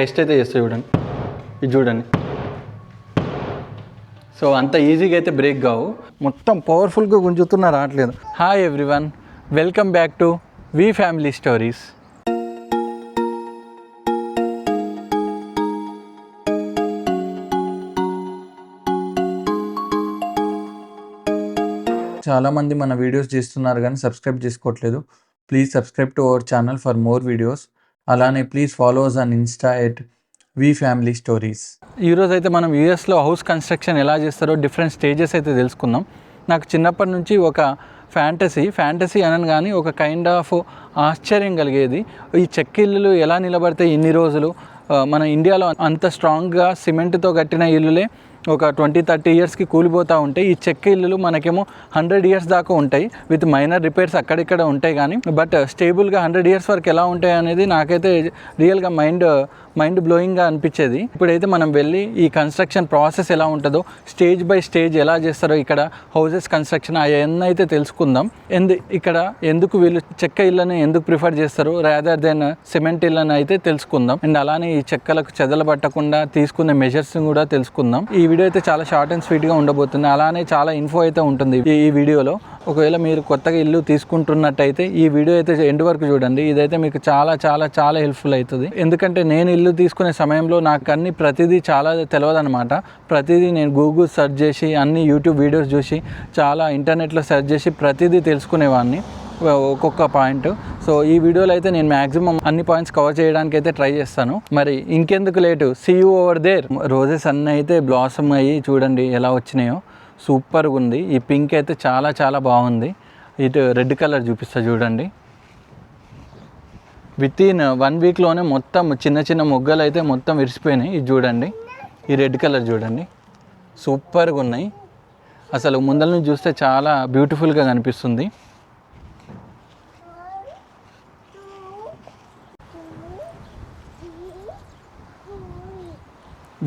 Test అయితే చేస్తాయి చూడండి. ఇది చూడండి. సో అంత ఈజీగా అయితే బ్రేక్ కావు. మొత్తం పవర్ఫుల్గా గుంజుతున్నా రావట్లేదు. Hi everyone welcome back to V family stories చాలామంది మన వీడియోస్ చేస్తున్నారు కానీ సబ్స్క్రైబ్ చేసుకోవట్లేదు. Please subscribe to our channel for more videos అలానే please follow us on insta at V family stories ఈరోజు అయితే మనం యూఎస్లో హౌస్ కన్స్ట్రక్షన్ ఎలా చేస్తారో డిఫరెంట్ స్టేజెస్ అయితే తెలుసుకుందాం. నాకు చిన్నప్పటి నుంచి ఒక ఫ్యాంటసీ ఫ్యాంటసీ అనను కానీ ఒక కైండ్ ఆఫ్ ఆశ్చర్యం కలిగేది. ఈ చెక్కిళ్ళు ఎలా నిలబడతాయి ఇన్ని రోజులు? మన ఇండియాలో అంత స్ట్రాంగ్గా సిమెంట్తో కట్టిన ఇల్లులే. ఒక ట్వంటీ థర్టీ ఇయర్స్కి కూలిపోతూ ఉంటాయి ఈ చెక్క ఇల్లులు మనకేమో హండ్రెడ్ ఇయర్స్ దాకా ఉంటాయి విత్ మైనర్ రిపేర్స్ అక్కడిక్కడ ఉంటాయి కానీ బట్ స్టేబుల్గా హండ్రెడ్ ఇయర్స్ వరకు ఎలా ఉంటాయి అనేది నాకైతే రియల్గా మైండ్ మైండ్ బ్లోయింగ్గా అనిపించేది. ఇప్పుడైతే మనం వెళ్ళి ఈ కన్స్ట్రక్షన్ ప్రాసెస్ ఎలా ఉంటుందో స్టేజ్ బై స్టేజ్ ఎలా చేస్తారో ఇక్కడ హౌసెస్ కన్స్ట్రక్షన్ అవన్నీ అయితే తెలుసుకుందాం. ఎందు ఇక్కడ ఎందుకు వీళ్ళు చెక్క ఇళ్ళని ఎందుకు ప్రిఫర్ చేస్తారు రాదర్ దెన్ సిమెంట్ ఇళ్ళని అయితే తెలుసుకుందాం. అండ్ అలానే ఈ చెక్కలకు చెదలు పట్టకుండా తీసుకునే మెజర్స్ కూడా తెలుసుకుందాం. ఈ వీడియో అయితే చాలా షార్ట్ అండ్ స్వీట్గా ఉండబోతుంది. అలానే చాలా ఇన్ఫో అయితే ఉంటుంది ఈ- వీడియోలో. ఒకవేళ మీరు కొత్తగా ఇల్లు తీసుకుంటున్నట్టయితే ఈ వీడియో అయితే ఎండ్ వరకు చూడండి. ఇదైతే మీకు చాలా చాలా చాలా హెల్ప్ఫుల్ అవుతుంది. ఎందుకంటే నేను ఇల్లు తీసుకునే సమయంలో నాకు అన్ని ప్రతిదీ చాలా తెలియదు అనమాట ప్రతిదీ నేను గూగుల్ సెర్చ్ చేసి అన్ని యూట్యూబ్ వీడియోస్ చూసి చాలా ఇంటర్నెట్లో సెర్చ్ చేసి ప్రతిదీ తెలుసుకునేవాడిని ఒక్కొక్క పాయింట్ సో ఈ వీడియోలో అయితే నేను మ్యాక్సిమం అన్ని పాయింట్స్ కవర్ చేయడానికి అయితే ట్రై చేస్తాను. మరి ఇంకెందుకు late? See you over there roses అన్నీ అయితే బ్లాసమ్ అయ్యి చూడండి ఎలా వచ్చినాయో. సూపర్గా ఉంది. ఈ పింక్ అయితే చాలా చాలా బాగుంది. ఇటు రెడ్ కలర్ చూపిస్తా చూడండి. విత్ ఇన్ వన్ వీక్లోనే మొత్తం చిన్న చిన్న మొగ్గలు అయితే మొత్తం విరిసిపోయినాయి. ఇది చూడండి. ఈ రెడ్ కలర్ చూడండి. సూపర్గా ఉన్నాయి. అసలు ముందల నుంచి చూస్తే చాలా బ్యూటిఫుల్గా కనిపిస్తుంది.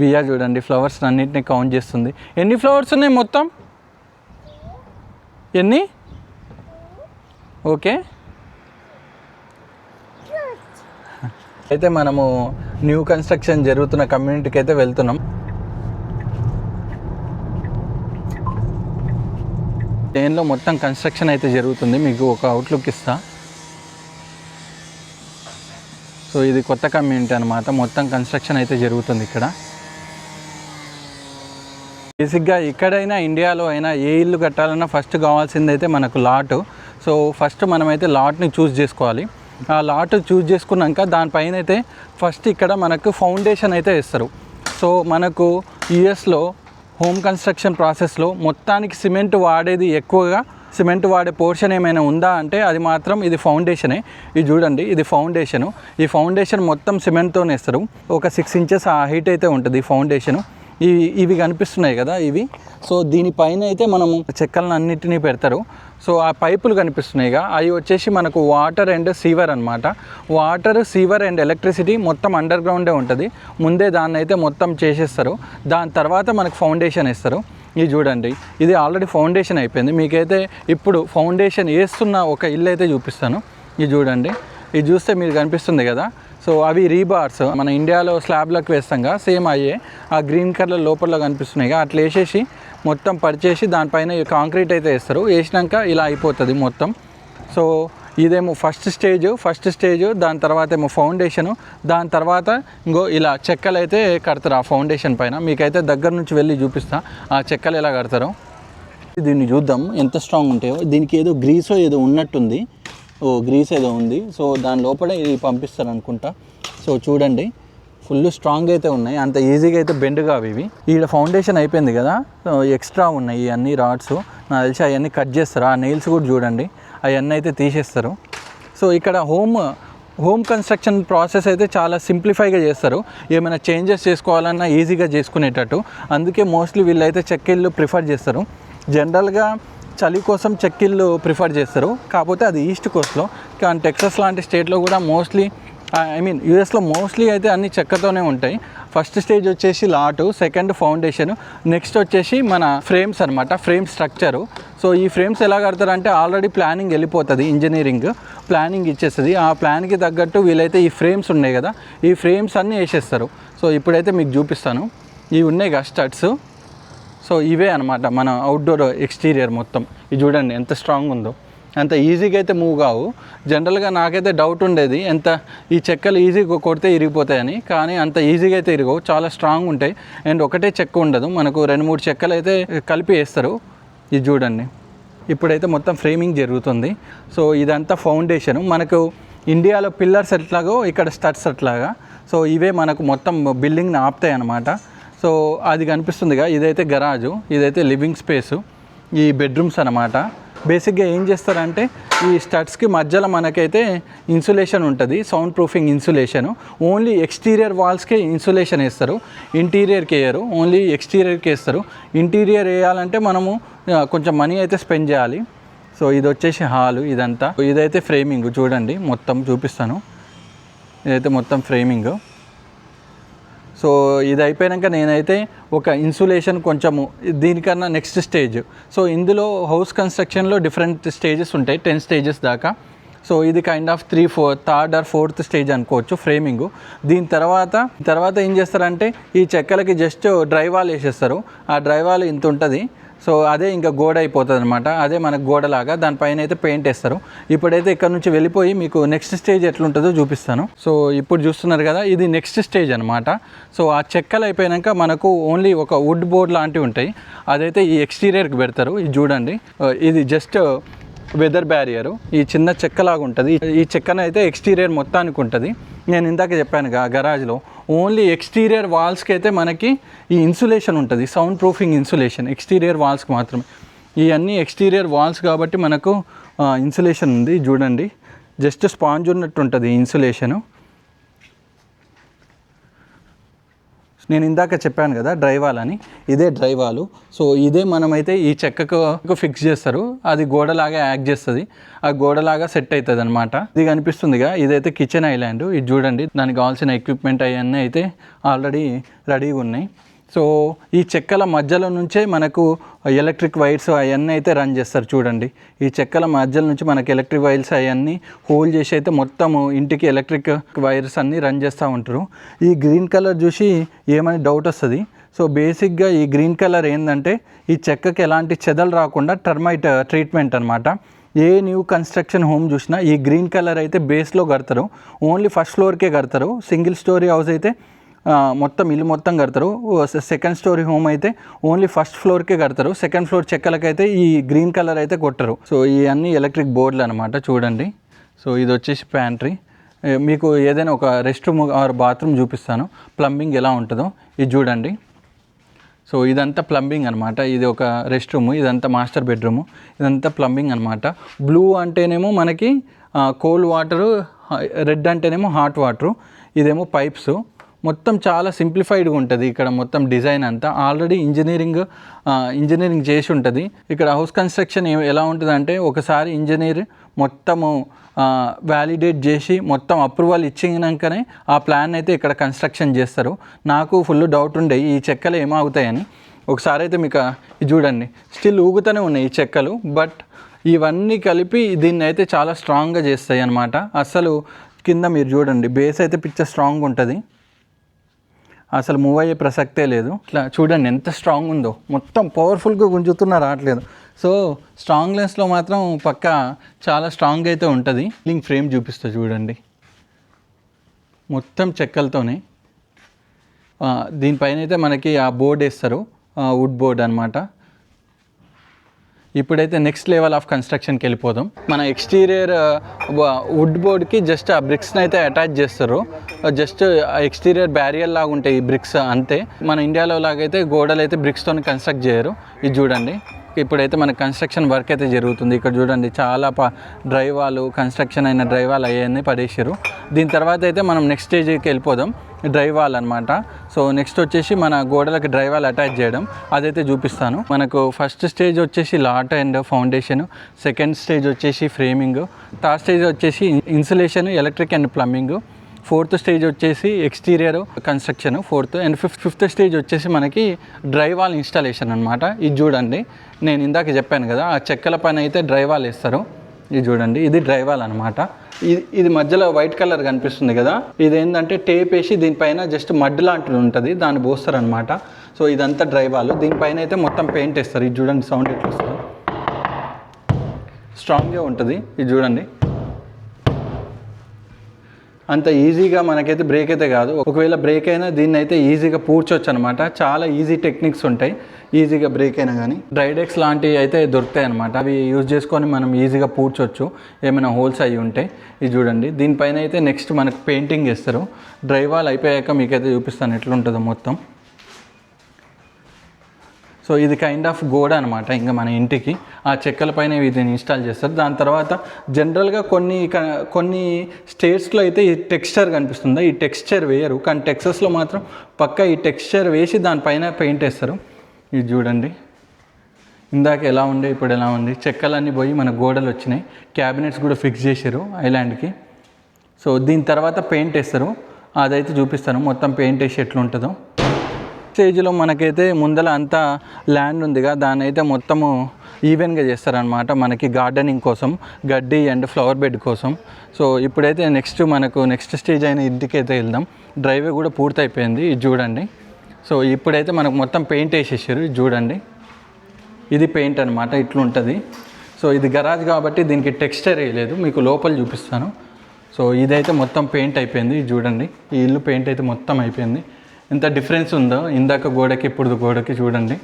వియా చూడండి ఫ్లవర్స్ అన్నింటినీ కౌంట్ చేస్తుంది. ఎన్ని ఫ్లవర్స్ ఉన్నాయి మొత్తం? ఎన్ని? ఓకే. అయితే మనము న్యూ కన్స్ట్రక్షన్ జరుగుతున్న కమ్యూనిటీకి అయితే వెళ్తున్నాం. దేనిలో మొత్తం కన్స్ట్రక్షన్ అయితే జరుగుతుంది మీకు ఒక అవుట్లుక్ ఇస్తా. సో ఇది కొత్త కమ్యూనిటీ అనమాట మొత్తం కన్స్ట్రక్షన్ అయితే జరుగుతుంది ఇక్కడ. బేసిక్గా ఎక్కడైనా ఇండియాలో అయినా ఏ ఇల్లు కట్టాలన్నా ఫస్ట్ కావాల్సింది అయితే మనకు లాట్. సో ఫస్ట్ మనమైతే లాట్ని చూస్ చేసుకోవాలి. ఆ లాట్ చూస్ చేసుకున్నాక దానిపైన అయితే ఫస్ట్ ఇక్కడ మనకు ఫౌండేషన్ అయితే ఇస్తారు సో మనకు యుఎస్లో హోమ్ కన్స్ట్రక్షన్ ప్రాసెస్లో మొత్తానికి సిమెంట్ వాడేది ఎక్కువగా సిమెంట్ వాడే పోర్షన్ ఏమైనా ఉందా అంటే అది మాత్రం ఇది ఫౌండేషనే. ఇది చూడండి ఇది ఫౌండేషను. ఈ ఫౌండేషన్ మొత్తం సిమెంట్తోనే ఇస్తారు ఒక సిక్స్ ఇంచెస్ ఆ హైట్ అయితే ఉంటుంది ఫౌండేషను. ఇవి ఇవి కనిపిస్తున్నాయి కదా ఇవి. సో దీనిపైన అయితే మనము చెక్కలను అన్నిటినీ పెడతారు. సో ఆ పైపులు కనిపిస్తున్నాయిగా అవి వచ్చేసి మనకు వాటర్ అండ్ సీవర్ అనమాట వాటర్ సీవర్ అండ్ ఎలక్ట్రిసిటీ మొత్తం అండర్ గ్రౌండే ఉంటుంది. ముందే దాన్ని అయితే మొత్తం చేసేస్తారు. దాని తర్వాత మనకు ఫౌండేషన్ ఇస్తారు ఇది చూడండి. ఇది ఆల్రెడీ ఫౌండేషన్ అయిపోయింది. మీకైతే ఇప్పుడు ఫౌండేషన్ వేస్తున్న ఒక ఇల్లు అయితే చూపిస్తాను. ఇది చూడండి. ఇది చూస్తే మీరు కనిపిస్తుంది కదా. సో అవి రీబార్స్. మన ఇండియాలో స్లాబ్లకు వేస్తాంగా సేమ్ అయ్యే. ఆ గ్రీన్ కలర్ లోపల కనిపిస్తున్నాయి అట్లా వేసేసి మొత్తం పరిచేసి దానిపైన కాంక్రీట్ అయితే వేస్తారు. వేసినాక ఇలా అయిపోతుంది మొత్తం. సో ఇదేమో ఫస్ట్ స్టేజ్ ఫస్ట్ స్టేజ్ దాని తర్వాత ఏమో ఫౌండేషను. దాని తర్వాత ఇంకో ఇలా చెక్కలు అయితే కడతారు ఆ ఫౌండేషన్ పైన. మీకైతే దగ్గర నుంచి వెళ్ళి చూపిస్తా. ఆ చెక్కలు ఎలా కడతారో. దీన్ని చూద్దాం. ఎంత స్ట్రాంగ్ ఉంటాయో. దీనికి ఏదో గ్రీసో ఏదో ఉన్నట్టుంది. గ్రీస్ ఏదో ఉంది. సో దాని లోపలే ఇది పంపిస్తారు అనుకుంటా సో చూడండి. ఫుల్ స్ట్రాంగ్ అయితే ఉన్నాయి. అంత ఈజీగా అయితే బెండ్ కావు ఇవి. ఈడ ఫౌండేషన్ అయిపోయింది కదా. ఎక్స్ట్రా ఉన్నాయి అన్ని రాడ్స్ నాకు తెలిసి అవన్నీ కట్ చేస్తారు? ఆ నెయిల్స్ కూడా చూడండి. అవన్నీ అయితే తీసేస్తారు. సో ఇక్కడ హోమ్ హోమ్ కన్స్ట్రక్షన్ ప్రాసెస్ అయితే చాలా సింప్లిఫైగా చేస్తారు. ఏమైనా చేంజెస్ చేసుకోవాలన్నా ఈజీగా చేసుకునేటట్టు. అందుకే మోస్ట్లీ వీళ్ళైతే చెక్కిళ్ళు ప్రిఫర్ చేస్తారు. జనరల్గా చలి కోసం చెక్కిళ్ళు ప్రిఫర్ చేస్తారు. కాకపోతే అది ఈస్ట్ కోస్ట్లో. కానీ టెక్సస్ లాంటి స్టేట్లో కూడా మోస్ట్లీ ఐ మీన్ యూఎస్లో మోస్ట్లీ అయితే అన్ని చెక్కతోనే ఉంటాయి. ఫస్ట్ స్టేజ్ వచ్చేసి లాటు సెకండ్ ఫౌండేషన్ నెక్స్ట్ వచ్చేసి మన ఫ్రేమ్స్ అనమాట ఫ్రేమ్ స్ట్రక్చరు. సో ఈ ఫ్రేమ్స్ ఎలా కడతారంటే ఆల్రెడీ ప్లానింగ్ వెళ్ళిపోతుంది ఇంజనీరింగ్ ప్లానింగ్ ఇచ్చేస్తుంది. ఆ ప్లాన్కి తగ్గట్టు వీలైతే ఈ ఫ్రేమ్స్ ఉన్నాయి కదా ఈ ఫ్రేమ్స్ అన్నీ వేసేస్తారు. సో ఇప్పుడైతే మీకు చూపిస్తాను. ఇవి ఉన్నాయి కదా స్టడ్స్. సో ఇవే అనమాట మన అవుట్డోర్ ఎక్స్టీరియర్ మొత్తం. ఇది చూడండి ఎంత స్ట్రాంగ్ ఉందో. అంత ఈజీగా అయితే మూవ్ కావు. జనరల్గా నాకైతే డౌట్ ఉండేది ఎంత ఈ చెక్కలు ఈజీగా కొడితే ఇరిగిపోతాయని కానీ అంత ఈజీగా అయితే ఇరగవు. చాలా స్ట్రాంగ్ ఉంటాయి. అండ్ ఒకటే చెక్క ఉండదు. మనకు రెండు మూడు చెక్కలు అయితే కలిపి వేస్తారు. ఇది చూడండి. ఇప్పుడైతే మొత్తం ఫ్రేమింగ్ జరుగుతుంది. సో ఇదంతా ఫౌండేషన్ మనకు ఇండియాలో పిల్లర్స్ ఎట్లాగో ఇక్కడ స్టడ్స్ అట్లాగా. సో ఇవే మనకు మొత్తం బిల్డింగ్ని ఆపుతాయి అన్నమాట. సో అది కనిపిస్తుందిగా. ఇదైతే గరాజు ఇదైతే లివింగ్ స్పేసు ఈ బెడ్రూమ్స్ అనమాట బేసిక్గా ఏం చేస్తారంటే ఈ స్టడ్స్కి మధ్యలో మనకైతే ఇన్సులేషన్ ఉంటుంది sound proofing insulation. Only exterior వాల్స్కే insulation వేస్తారు ఇంటీరియర్కి వేయరు ఓన్లీ ఎక్స్టీరియర్కి వేస్తారు. ఇంటీరియర్ వేయాలంటే మనము కొంచెం మనీ అయితే స్పెండ్ చేయాలి. సో ఇది వచ్చేసి హాలు ఇదంతా. ఇదైతే ఫ్రేమింగ్ చూడండి మొత్తం చూపిస్తాను. ఇదైతే మొత్తం ఫ్రేమింగ్. సో ఇది అయిపోయాక నేనైతే ఒక ఇన్సులేషన్ కొంచెము దీనికన్నా నెక్స్ట్ స్టేజ్. సో ఇందులో హౌస్ కన్స్ట్రక్షన్లో డిఫరెంట్ స్టేజెస్ ఉంటాయి టెన్ స్టేజెస్ దాకా. సో ఇది kind of three four third or fourth stage అనుకోవచ్చు ఫ్రేమింగ్. దీని తర్వాత తర్వాత ఏం చేస్తారంటే ఈ చెక్కలకి జస్ట్ డ్రైవాల్ వేసేస్తారు. ఆ డ్రైవాల్ ఇంత ఉంటుంది. సో అదే ఇంకా గోడ అయిపోతుంది అనమాట అదే మనకు గోడలాగా దానిపైన అయితే పెయింట్ వేస్తారు. ఇప్పుడైతే ఇక్కడ నుంచి వెళ్ళిపోయి మీకు నెక్స్ట్ స్టేజ్ ఎట్లుంటుందో చూపిస్తాను. సో ఇప్పుడు చూస్తున్నారు కదా ఇది నెక్స్ట్ స్టేజ్ అనమాట సో ఆ చెక్కలు అయిపోయాక మనకు ఓన్లీ ఒక వుడ్ బోర్డ్ లాంటివి ఉంటాయి. అదైతే ఈ ఎక్స్టీరియర్కి పెడతారు. ఇది చూడండి. ఇది జస్ట్ వెదర్ బ్యారియర్. ఈ చిన్న చెక్కలాగా ఉంటుంది. ఈ చెక్కన అయితే ఎక్స్టీరియర్ మొత్తానికి ఉంటుంది. నేను ఇందాక చెప్పాను గా గరాజ్లో ఓన్లీ ఎక్స్టీరియర్ వాల్స్కి అయితే మనకి ఈ ఇన్సులేషన్ ఉంటుంది సౌండ్ ప్రూఫింగ్ ఇన్సులేషన్ ఎక్స్టీరియర్ వాల్స్కి మాత్రమే. ఇవన్నీ ఎక్స్టీరియర్ వాల్స్ కాబట్టి మనకు ఇన్సులేషన్ ఉంది చూడండి. జస్ట్ స్పాంజ్ ఉన్నట్టు ఉంటుంది ఈ ఇన్సులేషను. నేను ఇందాక చెప్పాను కదా డ్రైవాల్ అని ఇదే డ్రైవాలు. సో ఇదే మనమైతే ఈ చెక్కకు ఫిక్స్ చేస్తారు. అది గోడలాగా యాక్ట్ చేస్తుంది. ఆ గోడలాగా సెట్ అవుతుంది అనమాట ఇది కనిపిస్తుందిగా. ఇదైతే కిచెన్ ఐలాండ్ ఇది చూడండి. దానికి కావాల్సిన ఎక్విప్మెంట్ అవన్నీ అయితే ఆల్రెడీ రెడీగా ఉన్నాయి. సో ఈ చెక్కల మధ్యలో నుంచే మనకు ఎలక్ట్రిక్ వైర్స్ అవన్నీ అయితే రన్ చేస్తారు చూడండి. ఈ చెక్కల మధ్యలో నుంచి మనకి ఎలక్ట్రిక్ వైర్స్ అవన్నీ హోల్ చేసి అయితే మొత్తము ఇంటికి ఎలక్ట్రిక్ వైర్స్ అన్నీ రన్ చేస్తూ ఉంటారు. ఈ గ్రీన్ కలర్ చూసి ఏమని డౌట్ వస్తుంది. సో బేసిక్గా ఈ గ్రీన్ కలర్ ఏంటంటే ఈ చెక్కకి ఎలాంటి చెదలు రాకుండా టర్మైట్ ట్రీట్మెంట్ అనమాట ఏ న్యూ కన్స్ట్రక్షన్ హోమ్ చూసినా ఈ గ్రీన్ కలర్ అయితే బేస్లో కడతారు. ఓన్లీ ఫస్ట్ ఫ్లోర్కే కడతారు. సింగిల్ స్టోరీ హౌస్ అయితే మొత్తం ఇల్లు మొత్తం కడతారు. సెకండ్ స్టోరీ హోమ్ అయితే ఓన్లీ ఫస్ట్ ఫ్లోర్కే కడతారు. సెకండ్ ఫ్లోర్ చెక్కలకైతే ఈ గ్రీన్ కలర్ అయితే కొట్టరు. సో ఇవన్నీ ఎలక్ట్రిక్ బోర్డులు అనమాట చూడండి. సో ఇది వచ్చేసి ప్యాంట్రీ మీకు ఏదైనా ఒక రెస్ట్ రూమ్ ఆర్ బాత్రూమ్ చూపిస్తాను. ప్లంబింగ్ ఎలా ఉంటుందో ఇది చూడండి. సో ఇదంతా ప్లంబింగ్ అనమాట ఇది ఒక రెస్ట్ రూమ్ ఇదంతా మాస్టర్ బెడ్రూమ్ ఇదంతా ప్లంబింగ్ అనమాట బ్లూ అంటేనేమో మనకి కోల్డ్ వాటరు రెడ్ అంటేనేమో హాట్ వాటరు ఇదేమో పైప్స్ మొత్తం చాలా సింప్లిఫైడ్గా ఉంటుంది ఇక్కడ మొత్తం డిజైన్ అంతా. ఆల్రెడీ ఇంజనీరింగ్ ఇంజనీరింగ్ చేసి ఉంటుంది. ఇక్కడ హౌస్ కన్స్ట్రక్షన్ ఏ- ఎలా ఉంటుందంటే ఒకసారి ఇంజనీర్ మొత్తము వ్యాలిడేట్ చేసి మొత్తం అప్రూవల్ ఇచ్చినాకనే ఆ ప్లాన్ అయితే ఇక్కడ కన్స్ట్రక్షన్ చేస్తారు. నాకు ఫుల్ డౌట్ ఉండే ఈ చెక్కలు ఏమవుతాయని. ఒకసారి అయితే మీకు ఇది చూడండి. స్టిల్ ఊగుతూనే ఉన్నాయి ఈ చెక్కలు బట్ ఇవన్నీ కలిపి దీన్ని అయితే చాలా స్ట్రాంగ్గా చేస్తాయి అన్నమాట. అసలు కింద మీరు చూడండి బేస్ అయితే పిచ్చ స్ట్రాంగ్ ఉంటుంది. అసలు మూవ్ అయ్యే ప్రసక్తే లేదు. ఇట్లా చూడండి ఎంత స్ట్రాంగ్ ఉందో. మొత్తం పవర్ఫుల్గా గుంజుతున్నా రావట్లేదు. సో స్ట్రాంగ్నెస్లో మాత్రం పక్క చాలా స్ట్రాంగ్ అయితే ఉంటుంది. లింక్ ఫ్రేమ్ చూపిస్తా చూడండి. మొత్తం చెక్కలతోనే. దీనిపైన అయితే మనకి ఆ బోర్డ్ వేస్తారు. వుడ్ బోర్డ్ అనమాట ఇప్పుడైతే నెక్స్ట్ లెవెల్ ఆఫ్ కన్స్ట్రక్షన్కి వెళ్ళిపోదాం. మన ఎక్స్టీరియర్ వుడ్ బోర్డ్కి జస్ట్ ఆ బ్రిక్స్ని అయితే అటాచ్ చేస్తారు. జస్ట్ ఎక్స్టీరియర్ బ్యారియర్ లాగా ఉంటాయి ఈ బ్రిక్స్ అంతే. మన ఇండియాలో లాగైతే గోడలు అయితే బ్రిక్స్తో కన్స్ట్రక్ట్ చేయరు. ఇది చూడండి. ఇప్పుడైతే మన కన్స్ట్రక్షన్ వర్క్ అయితే జరుగుతుంది. ఇక్కడ చూడండి చాలా ప డ్రైవాలు కన్స్ట్రక్షన్ అయిన డ్రైవాలు అయ్యాయని పడేసారు దీని తర్వాత అయితే మనం నెక్స్ట్ స్టేజ్కి వెళ్ళిపోదాం. డ్రైవాల్ అనమాట సో నెక్స్ట్ వచ్చేసి మన గోడలకు డ్రైవాల్ అటాచ్ చేయడం. అదైతే చూపిస్తాను. మనకు ఫస్ట్ స్టేజ్ వచ్చేసి lot and foundation second stage వచ్చేసి ఫ్రేమింగ్ థర్డ్ స్టేజ్ వచ్చేసి insulation electric and plumbing fourth stage వచ్చేసి exterior construction fourth. And fifth fifth stage వచ్చేసి మనకి డ్రై వాల్ ఇన్స్టాలేషన్ అనమాట ఇది చూడండి. నేను ఇందాక చెప్పాను కదా ఆ చెక్కల పైన అయితే డ్రై వాల్ వేస్తారు. ఇది చూడండి. ఇది డ్రై వాల్ అనమాట ఇది ఇది మధ్యలో వైట్ కలర్ కనిపిస్తుంది కదా. ఇది ఏంటంటే టేప్ వేసి దీనిపైన జస్ట్ మడ్ లాంటిది ఉంటుంది. దాన్ని పోస్తారు అనమాట సో ఇదంతా డ్రై వాల్ దీనిపైన అయితే మొత్తం పెయింట్ వేస్తారు. ఇది చూడండి సౌండ్ ఎట్లా వస్తుంది. స్ట్రాంగ్గా ఉంటుంది. ఇది చూడండి. అంత ఈజీగా మనకైతే బ్రేక్ అయితే కాదు. ఒకవేళ బ్రేక్ అయినా దీన్ని అయితే ఈజీగా పూడ్చొచ్చు అనమాట చాలా ఈజీ టెక్నిక్స్ ఉంటాయి. ఈజీగా బ్రేక్ అయినా కానీ డ్రైడెక్స్ లాంటివి అయితే దొరుకుతాయి అనమాట అవి యూజ్ చేసుకొని మనం ఈజీగా పూడ్చొచ్చు. ఏమైనా హోల్స్ అయ్యి ఉంటే. ఇది చూడండి. దీనిపైన అయితే నెక్స్ట్ మనకు పెయింటింగ్ చేస్తారు. డ్రైవాల్ అయిపోయాక మీకైతే చూపిస్తాను ఎట్లుంటుందో మొత్తం. సో ఇది కైండ్ ఆఫ్ గోడ అనమాట ఇంకా మన ఇంటికి. ఆ చెక్కల పైన వీటిని ఇన్స్టాల్ చేస్తారు. దాని తర్వాత జనరల్గా కొన్ని క- కొన్ని స్టేట్స్లో అయితే ఈ టెక్స్చర్ కనిపిస్తుంది? ఈ టెక్స్చర్ వేయరు. కానీ టెక్సస్లో మాత్రం పక్క ఈ టెక్స్చర్ వేసి దానిపైన పెయింట్ వేస్తారు. ఇది చూడండి. ఇందాక ఎలా ఉండే ఇప్పుడు ఎలా ఉంది? చెక్కలన్నీ పోయి మన గోడలు వచ్చినాయి. క్యాబినెట్స్ కూడా ఫిక్స్ చేశారు ఐలాండ్కి సో దీని తర్వాత పెయింట్ వేస్తారు. అదైతే చూపిస్తాను. మొత్తం పెయింట్ వేసి ఎట్లుంటుందో. స్టేజ్లో మనకైతే ముందల అంతా ల్యాండ్ ఉందిగా దాని అయితే మొత్తము ఈవెన్గా చేస్తారనమాట మనకి గార్డెనింగ్ కోసం గడ్డి అండ్ ఫ్లవర్ బెడ్ కోసం. సో ఇప్పుడైతే నెక్స్ట్ మనకు నెక్స్ట్ స్టేజ్ అయిన ఇంటికి అయితే వెళ్దాం. డ్రైవే కూడా పూర్తయిపోయింది ఇది చూడండి. సో ఇప్పుడైతే మనకు మొత్తం పెయింట్ వేసేసారు ఇది చూడండి. ఇది పెయింట్ అనమాట ఇట్లుంటుంది. సో ఇది గరాజ్ కాబట్టి దీనికి టెక్స్చర్ వేయలేదు మీకు లోపల చూపిస్తాను. సో ఇదైతే మొత్తం పెయింట్ అయిపోయింది ఇది చూడండి. ఈ ఇల్లు పెయింట్ అయితే మొత్తం అయిపోయింది. ఎంత డిఫరెన్స్ ఉందో ఇందాక గోడకి ఇప్పుడు గోడకి చూడండి.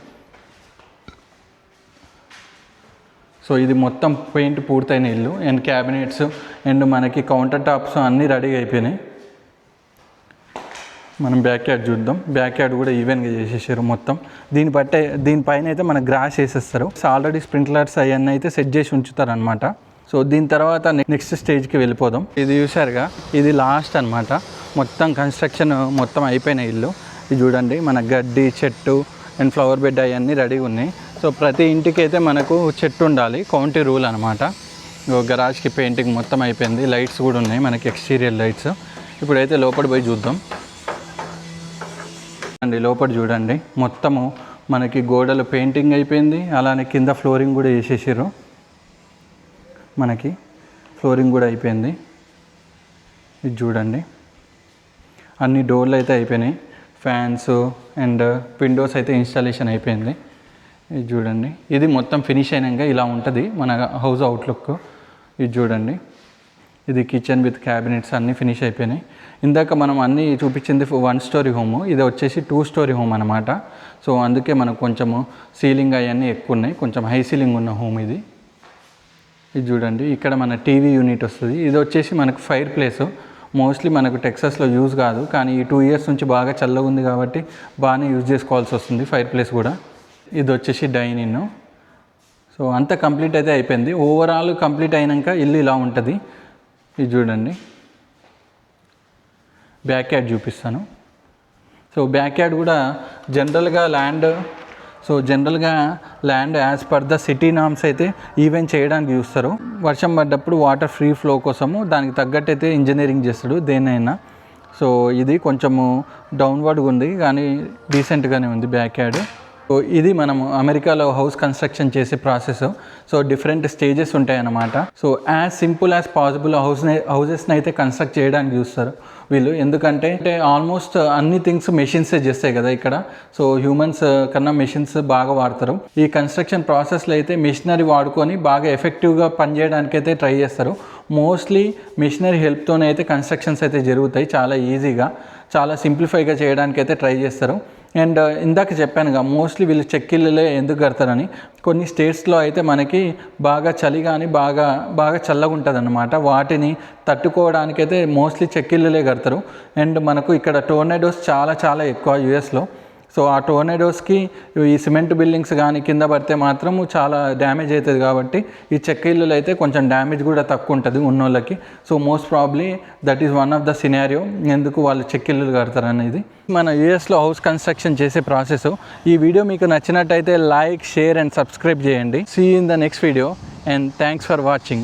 సో ఇది మొత్తం పెయింట్ పూర్తయిన ఇల్లు. అండ్ క్యాబినెట్స్ అండ్ మనకి కౌంటర్ టాప్స్ అన్నీ రెడీ అయిపోయినాయి. మనం బ్యాక్ యార్డ్ చూద్దాం. బ్యాక్ యార్డ్ కూడా ఈవెన్గా చేసేసారు మొత్తం. దీని బట్టే దీనిపైన అయితే మన గ్రాస్ వేసేస్తారు. సో ఆల్రెడీ స్ప్రింక్లర్స్ అవన్నీ అయితే సెట్ చేసి ఉంచుతారు అనమాట సో దీని తర్వాత నెక్స్ట్ స్టేజ్కి వెళ్ళిపోదాం. ఇది చూసారుగా? ఇది లాస్ట్ అనమాట మొత్తం కన్స్ట్రక్షన్ మొత్తం అయిపోయిన ఇల్లు. ఇది చూడండి మన గడ్డి చెట్టు అండ్ ఫ్లవర్ బెడ్ అవన్నీ రెడీగా ఉన్నాయి. సో ప్రతి ఇంటికి అయితే మనకు చెట్టు ఉండాలి కౌంటీ రూల్ అనమాట గరాజ్కి పెయింటింగ్ మొత్తం అయిపోయింది. లైట్స్ కూడా ఉన్నాయి మనకి ఎక్స్టీరియర్ లైట్స్ ఇప్పుడైతే లోపల పోయి చూద్దాం. అండి లోపల చూడండి. మొత్తము మనకి గోడలు పెయింటింగ్ అయిపోయింది. అలానే కింద ఫ్లోరింగ్ కూడా వేసేసారు మనకి ఫ్లోరింగ్ కూడా అయిపోయింది. ఇది చూడండి. అన్ని డోర్లు అయితే అయిపోయినాయి. ఫ్యాన్స్ అండ్ విండోస్ అయితే ఇన్స్టాలేషన్ అయిపోయింది. ఇది చూడండి. ఇది మొత్తం ఫినిష్ అయినాక ఇలా ఉంటుంది మన హౌస్ అవుట్లుక్ ఇది చూడండి. ఇది కిచెన్ విత్ క్యాబినెట్స్ అన్నీ ఫినిష్ అయిపోయినాయి. ఇందాక మనం అన్నీ చూపించింది వన్ స్టోరీ హోమ్ ఇది వచ్చేసి టూ స్టోరీ హోమ్ అనమాట సో అందుకే మనకు కొంచెము సీలింగ్ అవన్నీ ఎక్కువ ఉన్నాయి. కొంచెం హై సీలింగ్ ఉన్న హోమ్ ఇది. ఇది చూడండి. ఇక్కడ మన టీవీ యూనిట్ వస్తుంది. ఇది వచ్చేసి మనకు ఫైర్ ప్లేస్ మోస్ట్లీ మనకు టెక్సస్లో యూజ్ కాదు కానీ ఈ టూ ఇయర్స్ నుంచి బాగా చల్లగా ఉంది కాబట్టి బాగానే యూజ్ చేసుకోవాల్సి వస్తుంది ఫైర్ ప్లేస్ కూడా. ఇది వచ్చేసి డైనిన్ సో అంతా కంప్లీట్ అయితే అయిపోయింది. ఓవరాల్ కంప్లీట్ అయినాక ఇల్లు ఇలా ఉంటుంది. ఇది చూడండి. బ్యాక్ యార్డ్ చూపిస్తాను. సో బ్యాక్ యార్డ్ కూడా జనరల్గా ల్యాండ్ సో జనరల్గా land as per the city norms అయితే ఈవెంట్ చేయడానికి చూస్తారు. వర్షం పడ్డప్పుడు వాటర్ ఫ్రీ ఫ్లో కోసము దానికి తగ్గట్టు అయితే ఇంజనీరింగ్ చేస్తాడు దేన్నైనా. సో ఇది కొంచెము డౌన్వర్డ్గా ఉంది కానీ డీసెంట్గానే ఉంది బ్యాక్ యార్డ్. సో ఇది మనము అమెరికాలో హౌస్ కన్స్ట్రక్షన్ చేసే ప్రాసెస్. సో డిఫరెంట్ స్టేజెస్ ఉంటాయి అన్నమాట so as simple as possible house హౌసెస్ని అయితే కన్స్ట్రక్ట్ చేయడానికి చూస్తారు వీళ్ళు. ఎందుకంటే అంటే ఆల్మోస్ట్ అన్ని థింగ్స్ మెషిన్సే చేస్తాయి కదా ఇక్కడ. సో హ్యూమన్స్ కన్నా మెషిన్స్ బాగా వాడతారు. ఈ కన్స్ట్రక్షన్ ప్రాసెస్లో అయితే మిషనరీ వాడుకొని బాగా ఎఫెక్టివ్గా పనిచేయడానికి అయితే ట్రై చేస్తారు. మోస్ట్లీ మిషనరీ హెల్ప్తోనే అయితే కన్స్ట్రక్షన్స్ అయితే జరుగుతాయి. చాలా ఈజీగా చాలా సింప్లిఫైగా చేయడానికి అయితే ట్రై చేస్తారు. అండ్ uh, ఇందాక చెప్పానుగా మోస్ట్లీ వీళ్ళు చెక్కిళ్ళలే ఎందుకు కడతారని. కొన్ని స్టేట్స్లో అయితే మనకి బాగా చలి కానీ బాగా బాగా చల్లగా ఉంటుంది అనమాట వాటిని తట్టుకోవడానికైతే మోస్ట్లీ చెక్కిళ్ళలే కడతారు. అండ్ మనకు ఇక్కడ టోర్నైడోస్ చాలా చాలా ఎక్కువ యూఎస్లో. సో ఆ టోర్నడోస్కి ఈ సిమెంట్ బిల్డింగ్స్ కానీ కింద పడితే మాత్రం చాలా డ్యామేజ్ అవుతుంది కాబట్టి ఈ చెక్క ఇల్లులు అయితే కొంచెం డ్యామేజ్ కూడా తక్కువ ఉంటుంది ఉన్నోళ్ళకి. So most probably that is one of the scenario ఎందుకు వాళ్ళు చెక్క ఇల్లులు కడతారు అనేది మన యూఎస్లో హౌస్ కన్స్ట్రక్షన్ చేసే ప్రాసెస్ ఈ వీడియో మీకు నచ్చినట్టయితే లైక్ షేర్ అండ్ సబ్స్క్రైబ్ చేయండి. See in the next video and thanks for watching